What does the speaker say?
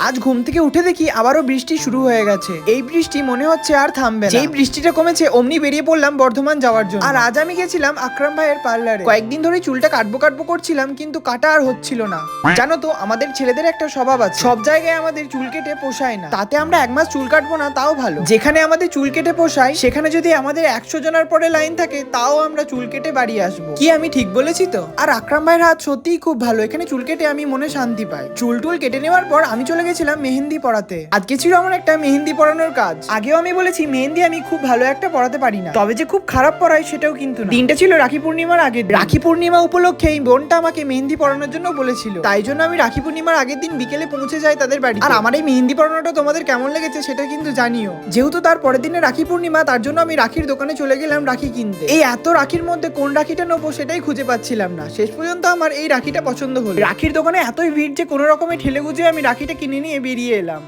আজ ঘুম থেকে উঠে দেখি আবারও বৃষ্টি শুরু হয়ে গেছে। এই বৃষ্টি মনে হচ্ছে আর থামবে না। যেই বৃষ্টিটা কমেছে অমনি বেরিয়ে পড়লাম বর্ধমান যাওয়ার জন্য। আর আজ আমি গেছিলাম আকরাম ভাইয়ের পার্লারে। কয়েকদিন ধরে চুলটা কাটবো কাটবো করছিলাম কিন্তু কাটা আর হচ্ছিল না। জানো তো আমাদের ছেলেদের একটা স্বভাব আছে। সব জায়গায় আমাদের চুল কেটে পোষায় না। তাতে আমরা এক মাস চুল কাটবো না তাও ভালো। যেখানে আমাদের চুল কেটে পোষায় সেখানে যদি আমাদের একশো জনের পরে লাইন থাকে তাও আমরা চুল কেটে বাড়ি আসব। কি আমি ঠিক বলেছি তো? আর আকরাম ভাইয়ের হাত সত্যিই খুব ভালো। এখানে চুল কেটে আমি মনে শান্তি পাই। চুল টুল কেটে নেওয়ার পর আমি চলে গেছিলাম মেহেন্দি পড়াতে। আজকে ছিল আমার একটা মেহেন্দি পড়ানোর কাজ? আগেও আমি বলেছি, মেহেন্দি আমি খুব ভালো একটা পড়াতে পারি না। তবে যে খুব খারাপ পড়াই সেটাও কিন্তু। দিনটা ছিল রাখি পূর্ণিমার আগে রাখি পূর্ণিমা উপলক্ষে এই বোনটা আমাকে মেহেন্দি পড়ানোর জন্য বলেছিল। তাই জন্য আমি রাখি পূর্ণিমার আগের দিন বিকেলে পৌঁছে যাই তাদের বাড়ি আর আমার এই মেহেন্দি পড়ানোটা তোমাদের কেমন লেগেছে সেটা কিন্তু জানিও। যেহেতু তার পরের দিনে রাখি পূর্ণিমা, তার জন্য আমি রাখির দোকানে চলে গেলাম রাখি কিনতে। এই এত রাখির মধ্যে কোন রাখিটা নেব সেটাই খুঁজে পাচ্ছিলাম না। শেষ পর্যন্ত আমার এই রাখিটা পছন্দ হলো। রাখির দোকানে এতই ভিড় যে কোনো রকমে ঠেলে গুজে আমি রাখিটা নিয়ে বেরিয়ে এলাম।